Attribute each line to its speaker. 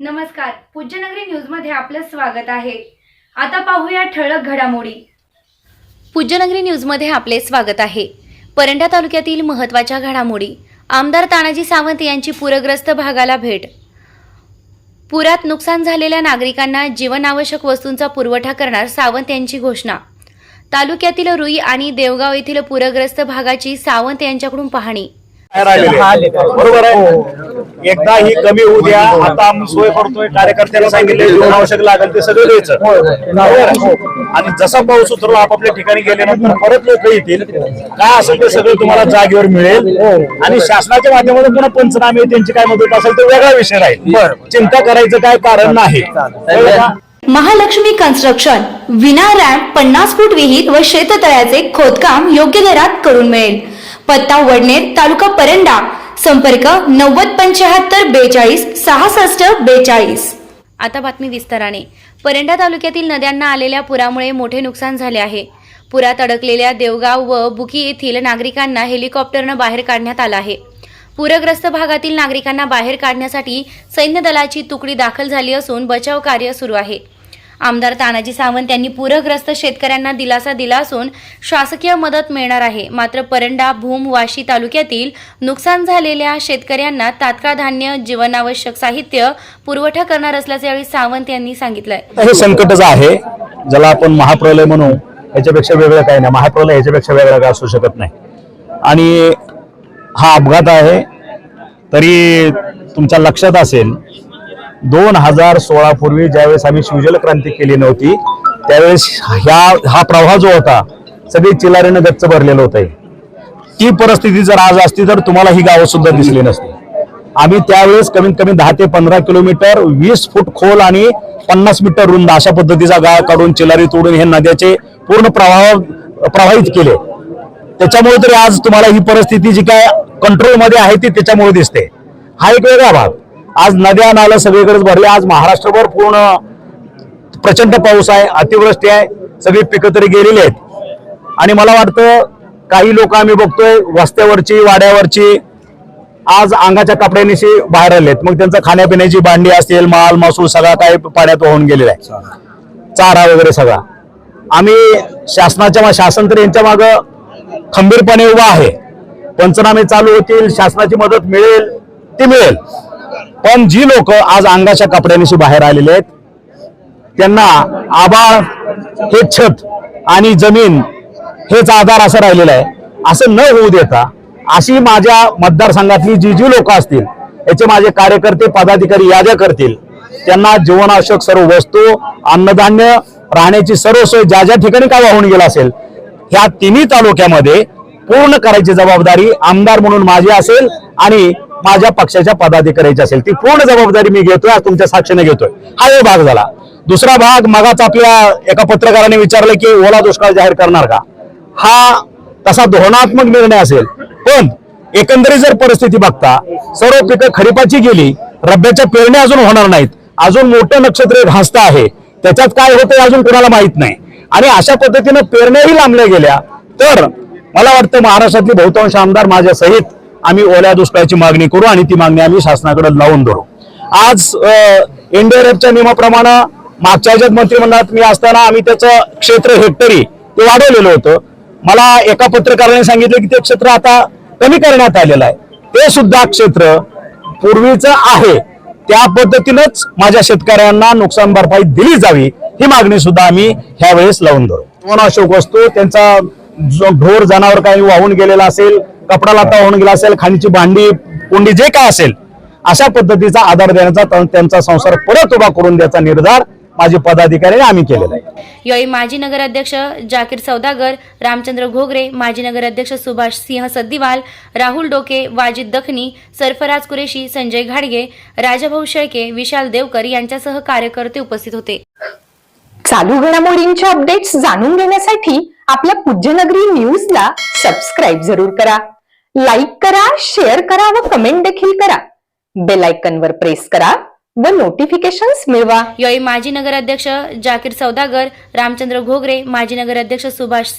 Speaker 1: नमस्कार. पूज्यनगरी न्यूजमध्ये आपलं स्वागत आहे. आता पाहूया ठळक घडामोडी.
Speaker 2: पूज्यनगरी न्यूजमध्ये आपले स्वागत आहे. परंडा तालुक्यातील महत्त्वाच्या घडामोडी. आमदार तानाजी सावंत यांची पूरग्रस्त भागाला भेट. पुरात नुकसान झालेल्या नागरिकांना जीवनावश्यक वस्तूंचा पुरवठा करणार सावंत यांची घोषणा. तालुक्यातील रुई आणि देवगाव येथील पूरग्रस्त भागाची सावंत यांच्याकडून पाहणी.
Speaker 3: आलेले. बरोबर आहे? एकदा ही कमी होऊ द्या. आता आम्ही सोय करतोय. कार्यकर्त्याला सांगितले जीवन आवश्यक लागेल ते सगळं द्यायचं. बरोबर आहे? आणि जसा पाऊस उतरला आपापल्या ठिकाणी गेल्यानंतर परत लोक येतील. काय असेल ते सगळं तुम्हाला जागेवर मिळेल. आणि शासनाच्या माध्यमातून पुन्हा पंचनामे त्यांची काय मदत असेल तर वेगळा विषय राहील. चिंता करायचं काय कारण नाही?
Speaker 2: महालक्ष्मी कन्स्ट्रक्शन विना रॅम्प पन्नास फूट विहीर व शेततळ्याचे खोदकाम योग्य दरात करून मिळेल. पत्ता वडनेर तालुका परंडा. संपर्क नव्वद पंच्याहत्तर बेचाळीस सहासष्ट बेचाळीस. आता बातमी विस्ताराने. परंडा तालुक्यातील नद्यांना आलेल्या पुरामुळे मोठे नुकसान झाले आहे. पुरात अडकलेल्या देवगाव व बुकी येथील नागरिकांना हेलिकॉप्टरनं बाहेर काढण्यात आलं आहे. पूरग्रस्त भागातील नागरिकांना बाहेर काढण्यासाठी सैन्य दलाची तुकडी दाखल झाली असून बचाव कार्य सुरू आहे. आमदार तानाजी सावंत यांनी पूरग्रस्त शेतकऱ्यांना दिलासा दिला असून शासकीय मदत मिळणार आहे. मात्र परंडा भूम वाशी तालुक्यातील नुकसान झालेल्या शेतकऱ्यांना तात्काळ धान्य जीवनावश्यक साहित्य पुरवठा करणार असल्याचे यावेळी सावंत यांनी सांगितलंय.
Speaker 3: हे संकटच आहे. ज्याला आपण महाप्रलय म्हणू याच्यापेक्षा वेगळं काही नाही. महाप्रलय याच्यापेक्षा वेगळं काय असू शकत नाही. आणि हा अपघात आहे. तरी तुमच्या लक्षात असेल दोन हजार सोळा पूर्वी ज्यावेळेस आम्ही शिवजल क्रांती केली नव्हती त्यावेळेस ह्या हा प्रवाह जो होता सगळी चिलारीनं गच्च भरलेलं होतं ती परिस्थिती जर आज असती तर तुम्हाला ही गावं सुद्धा दिसली नसती. आम्ही त्यावेळेस कमीत कमी दहा ते पंधरा किलोमीटर वीस फूट खोल आणि पन्नास मीटर रुंद अशा पद्धतीचा गाळ काढून चिलारी तोडून हे नद्याचे पूर्ण प्रवाह प्रवाहित केले. त्याच्यामुळे तरी आज तुम्हाला ही परिस्थिती जी काय कंट्रोलमध्ये आहे ती त्याच्यामुळे दिसते. हा एक वेगळा भाग. आज नद्या नालं सगळीकडेच भरले. आज महाराष्ट्रभर पूर्ण प्रचंड पाऊस आहे अतिवृष्टी आहे सगळी पिकं तरी गेलेली आहेत. आणि मला वाटतं काही लोक आम्ही बघतोय वस्त्यावरची वाड्यावरची आज अंगाच्या कपड्यानिशी बाहेर आलेत मग त्यांचं खाण्यापिण्याची भांडी असेल माल मासूल सगळा काही पाण्यात वाहून गेलेला आहे. चारा वगैरे सगळा. आम्ही शासनाच्या शासन तर यांच्या माग खंबीरपणे उभा आहे. पंचनामे चालू होतील शासनाची मदत मिळेल ती मिळेल. पण जी लोक आज अंगाच्या कपड्यानिशी बाहेर आलेले आहेत त्यांना आबाळ हे छत आणि जमीन हेच आधार असं राहिलेलं आहे. असं न होऊ देता अशी माझ्या मतदारसंघातली जी जी लोक असतील याचे माझे कार्यकर्ते पदाधिकारी याद्या करतील त्यांना जीवनावश्यक सर्व वस्तू अन्नधान्य राहण्याची सर्व सोय ज्या ज्या ठिकाणी काय वाहून गेला असेल ह्या तिन्ही तालुक्यामध्ये पूर्ण करायची जबाबदारी आमदार म्हणून माझी असेल आणि माझ्या पक्षाच्या पदाधिकाऱ्याची असेल ती पूर्ण जबाबदारी मी घेतोय आज तुमच्या साक्षीने घेतोय. हा एक भाग झाला. दुसरा भाग मगाच आपल्या एका पत्रकाराने विचारलं की ओला दुष्काळ जाहीर करणार का? हा तसा धोरणात्मक निर्णय असेल. पण एकंदरीत जर परिस्थिती बघता सर्व पिकं खरीपाची गेली रब्याच्या पेरण्या अजून होणार नाहीत. अजून मोठं नक्षत्र घासत आहे. त्याच्यात काय होतंय अजून कोणाला माहीत नाही. आणि अशा पद्धतीनं पेरण्याही लांबल्या गेल्या. तर मला वाटतं महाराष्ट्रातले बहुतांश आमदार माझ्या सहित आम्ही ओल्या दुष्काळाची मागणी करू आणि ती मागणी आम्ही शासनाकडे लावून धरू. आज एनडीआरएफच्या नियमाप्रमाणे मागच्या ह्याच्यात मंत्रिमंडळात मी असताना आम्ही त्याचं क्षेत्र हेक्टरी ते वाढवलेलं होतं. मला एका पत्रकाराने सांगितलं की ते क्षेत्र आता कमी करण्यात आलेलं आहे. ते सुद्धा क्षेत्र पूर्वीचं आहे. त्या पद्धतीनंच माझ्या शेतकऱ्यांना नुकसान भरपाई दिली जावी ही मागणी सुद्धा आम्ही ह्यावेळेस लावून धरू. अशोक वस्तू? त्यांचा जो ढोर जनावर काही वाहून गेलेला असेल कपडा लता वाहून गेला असेल खाणीची भांडी कोंडी जे काय असेल अशा पद्धतीचा आधार देण्याचा त्या- त्यांचा संसार परत उभा करून द्यायचा निर्धार माझे पदाधिकारी आम्ही केलेला आहे.
Speaker 2: यावेळी माजी नगराध्यक्ष जाकीर सौदागर रामचंद्र घोगरे माजी नगराध्यक्ष सुभाष सिंह सद्दीवाल राहुल डोके वाजिद दखनी सरफराज कुरेशी संजय घाडगे राजाभाऊ शेळके विशाल देवकर यांच्यासह कार्यकर्ते उपस्थित होते.
Speaker 4: चालू घडामोडींच्या अपडेट्स जाणून घेण्यासाठी आपल्या पूज्यनगरी न्यूजला सबस्क्राईब जरूर करा. लाईक करा शेअर करा व कमेंट देखील करा. बेल वर प्रेस करा व नोटिफिकेशन्स मिळवा.
Speaker 2: यावेळी माजी नगराध्यक्ष जाकीर सौदागर रामचंद्र घोगरे माजी नगराध्यक्ष सुभाष